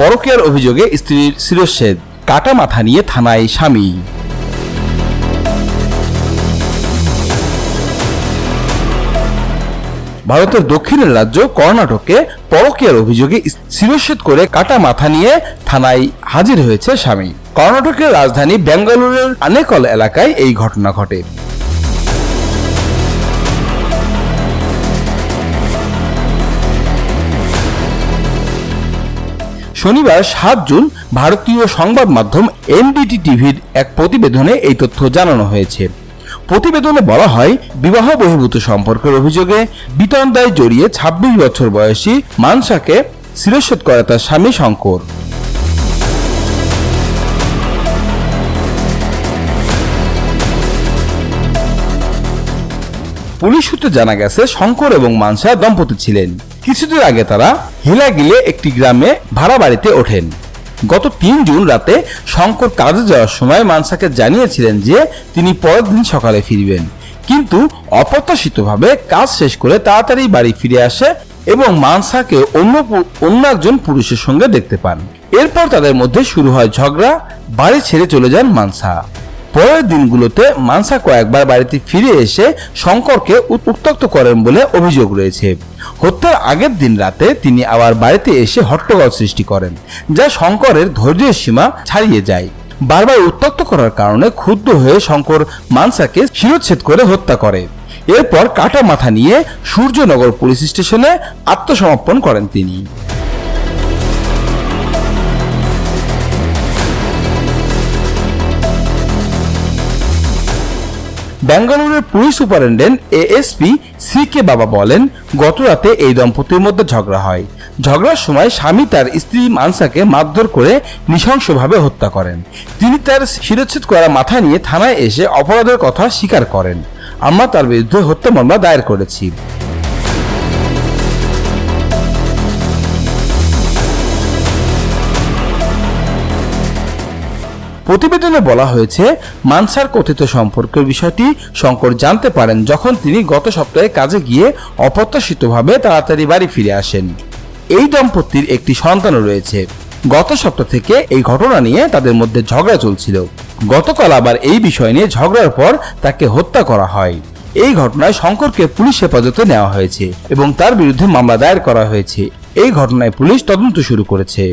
পরকীয়ার অভিযোগে স্ত্রীর শিরচ্ছেদ কাটা মাথা নিয়ে থানায় স্বামী। ভারতের দক্ষিণের রাজ্য কর্ণাটকে পরকীয়ার অভিযোগে শিরচ্ছেদ করে কাটা মাথা নিয়ে থানায় হাজির হয়েছে স্বামী। কর্ণাটকের রাজধানী বেঙ্গালুরুর আনেকল এলাকায় এই ঘটনা ঘটে। শনিবার সাত জুন ভারতীয় সংবাদ মাধ্যম এনডিটি টিভির এক প্রতিবেদনে এই তথ্য জানানো হয়েছে। প্রতিবেদনে বলা হয়, বিবাহ বহির্ভূত সম্পর্কের অভিযোগে বিতরণ দায় জড়িয়ে ২৬ বছর বয়সী মানসাকে শিরচ্ছেদ করে তার স্বামী শঙ্কর। পুলিশ সূত্রে জানা গেছে, শঙ্কর এবং মানসা দম্পতি ছিলেন। কিছুদিন আগে তারা হিলাগিলে একটি গ্রামে ভাড়া বাড়িতে ওঠেন। গত তিন জুন রাতে শঙ্কর কাজে যাওয়ার সময় মানসাকে জানিয়েছিলেন যে তিনি পরের দিন সকালে ফিরবেন। কিন্তু অপ্রত্যাশিতভাবে কাজ শেষ করে তাড়াতাড়ি বাড়ি ফিরে আসে এবং মানসাকে অন্য অন্য একজন পুরুষের সঙ্গে দেখতে পান। এরপর তাদের মধ্যে শুরু হয় ঝগড়া, বাড়ি ছেড়ে চলে যান মানসা। পরের দিনগুলোতে মানসা কয়েকবার বাড়িতে ফিরে এসে শঙ্করকে উত- উত্ত্যক্ত করেন বলে অভিযোগ রয়েছে। হত্যার আগের দিন রাতে তিনি আবার বাড়িতে এসে হট্টগোল সৃষ্টি করেন, যা শঙ্করের ধৈর্যের সীমা ছাড়িয়ে যায়। বারবার উত্ত্যক্ত করার কারণে ক্ষুব্ধ হয়ে শঙ্কর মানসাকে শিরচ্ছেদ করে হত্যা করে। এরপর কাটা মাথা নিয়ে সূর্যনগর পুলিশ স্টেশনে আত্মসমর্পণ করেন তিনি। বেঙ্গালুরুর police superintendent ASP C K Baba বলেন গতরাতে এই দম্পতির মধ্যে ঝগড়া হয়। ঝগড়ার সময় স্বামী তার স্ত্রী মানসাকে মারধর করে নৃশংসভাবে হত্যা করেন। তিনি তার শিরচ্ছেদ করা মাথা নিয়ে থানায় এসে অপরাধের কথা স্বীকার করেন। আমরা তার বিরুদ্ধে হত্যা মামলা দায়ের করেছি। প্রতিবেদনে বলা হয়েছে, মানসার কথিত সম্পর্কের বিষয়টি শঙ্কর জানতে পারেন যখন তিনি গত সপ্তাহে কাজে গিয়ে অপ্রত্যাশিতভাবে তাড়াতাড়ি বাড়ি ফিরে আসেন। এই দম্পতির একটি সন্তানও রয়েছে। গত সপ্তাহ থেকে এই ঘটনা নিয়ে তাদের মধ্যে ঝগড়া চলছিল। গতকাল আবার এই বিষয় নিয়ে ঝগড়ার পর তাকে হত্যা করা হয়। এই ঘটনায় শঙ্করকে পুলিশ হেফাজতে নেওয়া হয়েছে এবং তার বিরুদ্ধে মামলা দায়ের করা হয়েছে। এই ঘটনায় পুলিশ তদন্ত শুরু করেছে।